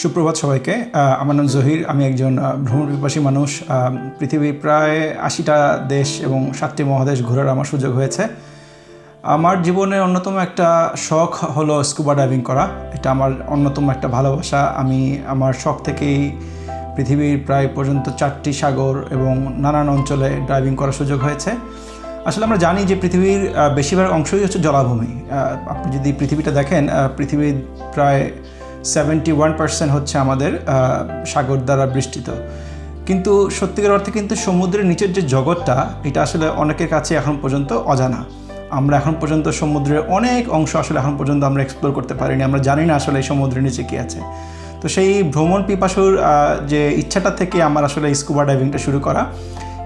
সুপ্রভাত সবাইকে। আমার নাম জহির, আমি একজন ভ্রমণ পিপাসী মানুষ। পৃথিবীর প্রায় আশিটা দেশ এবং সাতটি মহাদেশ ঘোরার আমার সুযোগ হয়েছে। আমার জীবনের অন্যতম একটা শখ হলো স্কুবা ডাইভিং করা। এটা আমার অন্যতম একটা ভালোবাসা। আমি আমার শখ থেকেই পৃথিবীর প্রায় পর্যন্ত চারটি সাগর এবং নানান অঞ্চলে ড্রাইভিং করার সুযোগ হয়েছে। আসলে আমরা জানি যে পৃথিবীর বেশিরভাগ অংশই হচ্ছে জলাভূমি। আপনি যদি পৃথিবীটা দেখেন পৃথিবীর প্রায় সেভেন্টি ওয়ান পার্সেন্ট হচ্ছে আমাদের সাগর দ্বারা বেষ্টিত। কিন্তু সত্যিকার অর্থে কিন্তু সমুদ্রের নিচের যে জগৎটা, এটা আসলে অনেকের কাছে এখন পর্যন্ত অজানা। আমরা এখন পর্যন্ত সমুদ্রের অনেক অংশ আসলে এখন পর্যন্ত আমরা এক্সপ্লোর করতে পারিনি, আমরা জানি না আসলে এই সমুদ্রের নিচে কী আছে। তো সেই ভ্রমণ পিপাসুর যে ইচ্ছাটা থেকে আমার আসলে স্কুবা ডাইভিংটা শুরু করা।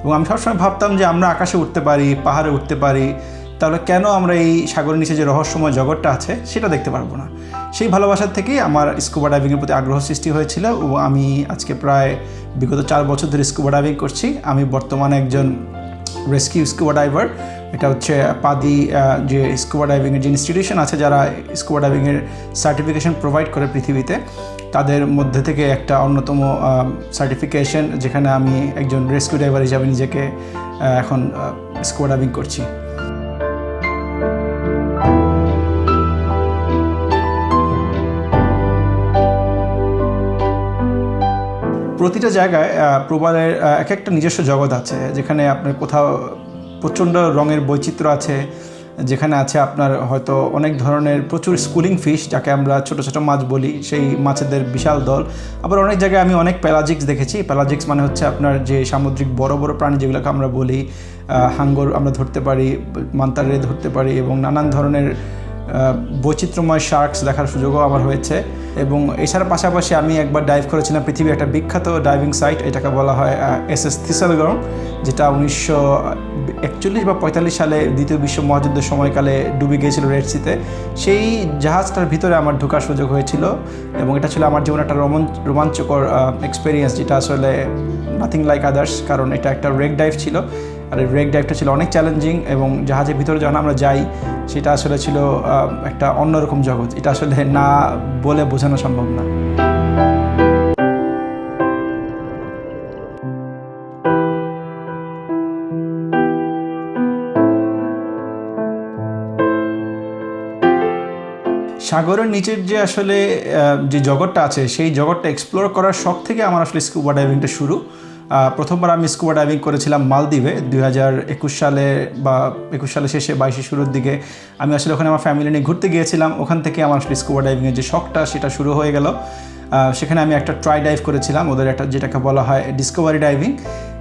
এবং আমি সবসময় ভাবতাম যে আমরা আকাশে উঠতে পারি, পাহাড়ে উঠতে পারি, তাহলে কেন আমরা এই সাগরের নিচে যে রহস্যময় জগৎটা আছে, সেটা দেখতে পারব না। সেই ভালোবাসার থেকেই আমার স্কুবা ডাইভিংয়ের প্রতি আগ্রহ সৃষ্টি হয়েছিল ও আমি আজকে প্রায় বিগত চার বছর ধরে স্কুবা ডাইভিং করছি। আমি বর্তমানে একজন রেস্কিউ স্কুবা ডাইভার এটা হচ্ছে পাদি যে স্কুবা ডাইভিংয়ের যে ইনস্টিটিউশন আছে যারা স্কুবা ডাইভিংয়ের সার্টিফিকেশন প্রোভাইড করে পৃথিবীতে, তাদের মধ্যে থেকে একটা অন্যতম সার্টিফিকেশন যেখানে আমি একজন রেস্কিউ ড্রাইভার হিসাবে নিজেকে এখন স্কুবা ডাইভিং করছি। প্রতিটা জায়গায় প্রবালের এক একটা নিজস্ব জগৎ আছে। যেখানে আপনার কোথাও প্রচণ্ড রঙের বৈচিত্র্য আছে, যেখানে আছে আপনার হয়তো অনেক ধরনের প্রচুর স্কুলিং ফিশ যাকে আমরা ছোট ছোট মাছ বলি, সেই মাছেদের বিশাল দল। আবার অনেক জায়গায় আমি অনেক প্যালাজিক্স দেখেছি। প্যালাজিক্স মানে হচ্ছে আপনার যে সামুদ্রিক বড় বড় প্রাণী যেগুলোকে আমরা বলি হাঙ্গর আমরা ধরতে পারি, মান্তারে ধরতে পারি এবং নানান ধরনের বৈচিত্র্যময় শার্কস দেখার সুযোগও আমার হয়েছে। এবং এছাড়া পাশাপাশি আমি একবার ডাইভ করেছিলাম পৃথিবীর একটা বিখ্যাত ডাইভিং সাইট এটাকে বলা হয় এস এস থিসালগরম, যেটা উনিশশো একচল্লিশ বা পঁয়তাল্লিশ সালে দ্বিতীয় বিশ্ব মহাযুদ্ধের সময়কালে ডুবে গিয়েছিল রেড সিতে সেই জাহাজটার ভিতরে আমার ঢোকার সুযোগ হয়েছিল এবং এটা ছিল আমার জীবনে একটা রোমাঞ্চকর এক্সপিরিয়েন্স যেটা আসলে নাথিং লাইক আদার্স কারণ এটা একটা রেক ডাইভ ছিল। আর এই রেক ডাইভটা ছিল অনেক চ্যালেঞ্জিং এবং জাহাজের ভিতরে যখন আমরা যাই, সেটা আসলে ছিল একটা অন্যরকম জগৎ। এটা আসলে না বলে বোঝানো সম্ভব না। সাগরের নিচের যে আসলে যে জগৎটা আছে, সেই জগৎটা এক্সপ্লোর করার শখ থেকে আমার আসলে স্কুবা ডাইভিংটা শুরু। প্রথমবার আমি স্কুবা ডাইভিং করেছিলাম মালদ্বীপে, দুই হাজার একুশ সালে বা একুশ সালে শেষে বাইশে শুরুর দিকে। আমি আসলে ওখানে আমার ফ্যামিলি নিয়ে ঘুরতে গিয়েছিলাম। ওখান থেকে আমার আসলে স্কুবা ডাইভিংয়ের যে শখটা, সেটা শুরু হয়ে গেল। সেখানে আমি একটা ট্রাই ডাইভ করেছিলাম, ওদের একটা যেটাকে বলা হয় ডিসকভারি ডাইভিং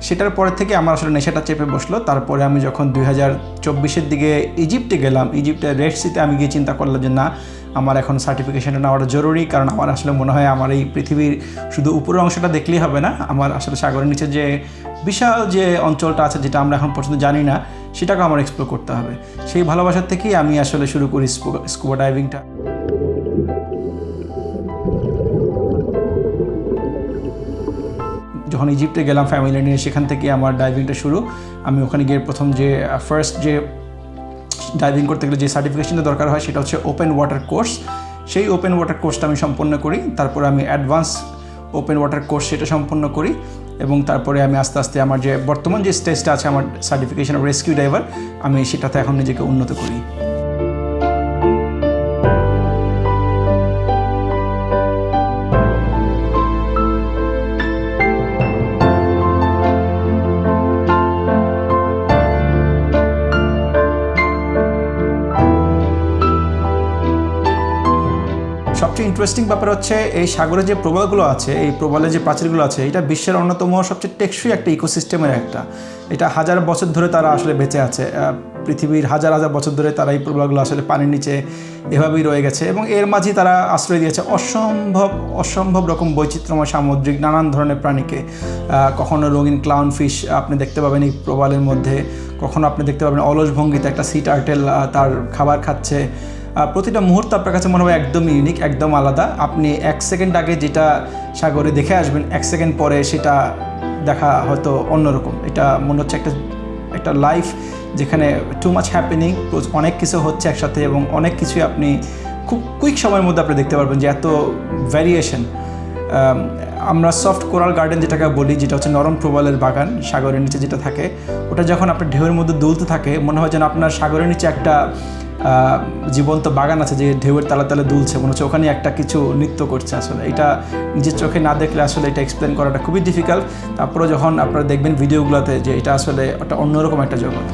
সেটার পরে থেকে আমার আসলে নেশাটা চেপে বসল। তারপরে আমি যখন দুই হাজার চব্বিশের দিকে ইজিপ্টে গেলাম ইজিপ্টের রেড সিতে আমি গিয়ে চিন্তা করলাম যে, না আমার এখন সার্টিফিকেশনটা নেওয়াটা জরুরি, কারণ আমার আসলে মনে হয় আমার এই পৃথিবীর শুধু উপরের অংশটা দেখলেই হবে না, আমার আসলে সাগরের নিচে যে বিশাল যে অঞ্চলটা আছে, যেটা আমরা এখন পর্যন্ত জানি না সেটাকে আমার এক্সপ্লোর করতে হবে। সেই ভালোবাসার থেকেই আমি আসলে শুরু করি স্কুবা ডাইভিংটা যখন ইজিপ্টে গেলাম ফ্যামিলি নিয়ে, সেখান থেকে আমার ডাইভিংটা শুরু। আমি ওখানে গিয়ে প্রথম যে ফার্স্ট যে ডাইভিং করতে গেলে যে সার্টিফিকেশনটা দরকার হয়, সেটা হচ্ছে ওপেন ওয়াটার কোর্স সেই ওপেন ওয়াটার কোর্সটা আমি সম্পন্ন করি, তারপরে আমি অ্যাডভান্স ওপেন ওয়াটার কোর্স সেটা সম্পন্ন করি, এবং তারপরে আমি আস্তে আস্তে আমার যে বর্তমান যে স্টেজটা আছে, আমার সার্টিফিকেশন অফ রেস্কিউ ড্রাইভার আমি সেটাতে এখন নিজেকে উন্নত করি। ইন্টারেস্টিং ব্যাপার হচ্ছে এই সাগরে যে প্রবালগুলো আছে, এই প্রবালের যে প্রাচীরগুলো আছে, এটা বিশ্বের অন্যতম সবচেয়ে টেকসই একটা ইকোসিস্টেমের একটা। এটা হাজার বছর ধরে তারা আসলে বেঁচে আছে। পৃথিবীর হাজার হাজার বছর ধরে তারা এই প্রবালগুলো আসলে পানির নিচে এভাবেই রয়ে গেছে এবং এর মাঝেই তারা আশ্রয় দিয়েছে অসম্ভব অসম্ভব রকম বৈচিত্র্যময় সামুদ্রিক নানান ধরনের প্রাণীকে। কখনো রঙিন ক্লাউন ফিশ আপনি দেখতে পাবেন এই প্রবালের মধ্যে, কখনো আপনি দেখতে পাবেন অলস ভঙ্গিতে একটা সি টার্টেল তার খাবার খাচ্ছে। প্রতিটা মুহূর্ত আপনার কাছে মনে হবে একদম ইউনিক একদম আলাদা। আপনি এক সেকেন্ড আগে যেটা সাগরে দেখে আসবেন, এক সেকেন্ড পরে সেটা দেখা হয়তো অন্যরকম। এটা মনে হচ্ছে একটা একটা লাইফ যেখানে টু মাচ হ্যাপেনিং অনেক কিছু হচ্ছে একসাথে এবং অনেক কিছুই আপনি খুব কুইক সময়ের মধ্যে আপনি দেখতে পারবেন যে এত ভ্যারিয়েশন আমরা সফট কোরাল গার্ডেন যেটাকে বলি, যেটা হচ্ছে নরম প্রবালের বাগান, সাগরের নিচে যেটা থাকে, ওটা যখন আপনার ঢেউয়ের মধ্যে দুলতে থাকে, মনে হয় যেন আপনার সাগরের নিচে একটা জীবন্ত বাগান আছে যে ঢেউয়ের তালে তালে দুলছে, মনে হচ্ছে ওখানে একটা কিছু নৃত্য করছে আসলে। এটা নিজের চোখে না দেখলে আসলে এটা এক্সপ্লেন করাটা খুবই ডিফিকাল্ট তারপরে যখন আপনারা দেখবেন ভিডিওগুলোতে যে এটা আসলে একটা অন্যরকম একটা জগৎ।